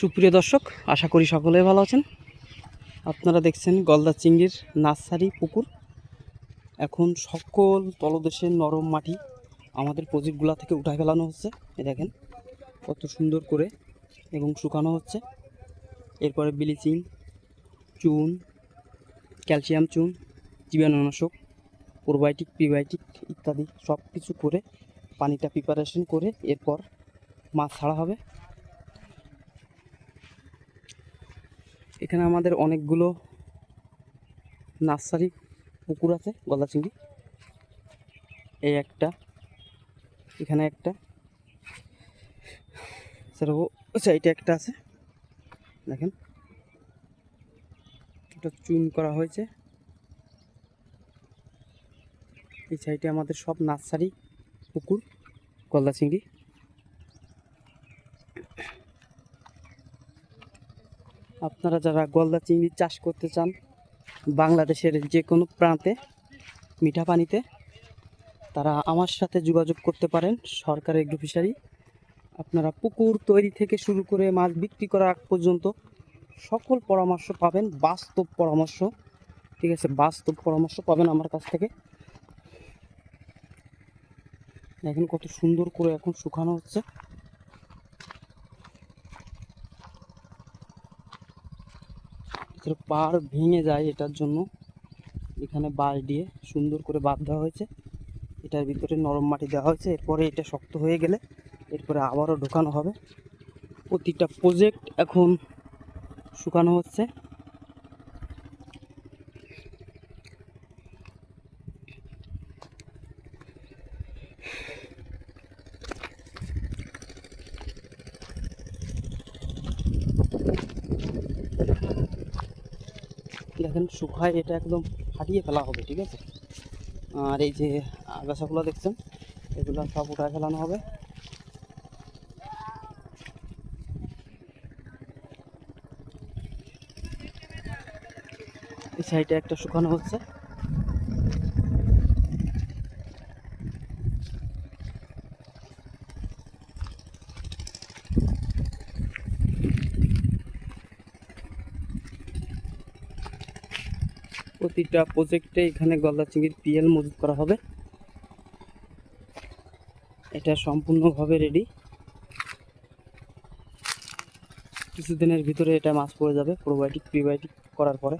সুপ্রিয় দর্শক, আশা করি সকলে ভালো আছেন। আপনারা দেখছেন গলদা চিংড়ির নার্সারি পুকুর। এখন সকল তলদেশের নরম মাটি আমাদের প্রজেক্টগুলা থেকে উঠায় ফেলানো হচ্ছে। এ দেখেন কত সুন্দর করে এবং শুকানো হচ্ছে। এরপরে ব্লিচিং চুন, ক্যালসিয়াম চুন, জীবাণুনাশক, প্রোবায়োটিক, প্রিবায়োটিক ইত্যাদি সব কিছু করে পানিটা প্রিপারেশন করে এরপর মাছ ছাড়া হবে। এখানে আমাদের অনেকগুলো নার্সারি পুকুর আছে গলা চিংড়ি এই একটা, এখানে একটা, সেরকম সাইডে একটা আছে। দেখেন, এটা চুন করা হয়েছে। এই সাইডে আমাদের সব নার্সারি, পুকুর গলদা চিংড়ি আপনারা যারা গলদা চিংড়ি চাষ করতে চান, বাংলাদেশের যে কোনো প্রান্তে, মিঠা পানিতে, তারা আমার সাথে যোগাযোগ করতে পারেন সরকারি এগ্রো ফিশারি আপনারা পুকুর তৈরি থেকে শুরু করে মাছ বিক্রি করা আগ পর্যন্ত সকল পরামর্শ পাবেন, বাস্তব পরামর্শ। ঠিক আছে, বাস্তব পরামর্শ পাবেন আমার কাছ থেকে। দেখেন কত সুন্দর করে এখন শুকানো হচ্ছে। ভিতরে পাড় ভেঙে যায় এটার জন্য। এখানে বাঁশ দিয়ে সুন্দর করে বাঁধ দেওয়া হয়েছে। এটার ভিতরে নরম মাটি দেওয়া হয়েছে। এরপরে এটা শক্ত হয়ে গেলে এরপরে আবারও ঢোকানো হবে। প্রতিটা প্রজেক্ট এখন শুকানো হচ্ছে। দেখেন শুকায়, এটা একদম ফাটিয়ে ফেলা হবে, ঠিক আছে? আর এই যে আগাছাগুলো দেখছেন, এগুলো সব উঠায় ফেলানো হবে। এই সাইডে একটা শুকানো হচ্ছে। প্রতিটা প্রজেক্টে এখানে গলদা চিংড়ির পিএল মজুত করা হবে। এটা সম্পূর্ণভাবে রেডি কিছুদিনের ভিতরে এটা মাছ পড়ে যাবে প্রোবায়োটিক প্রিবায়োটিক করার পরে।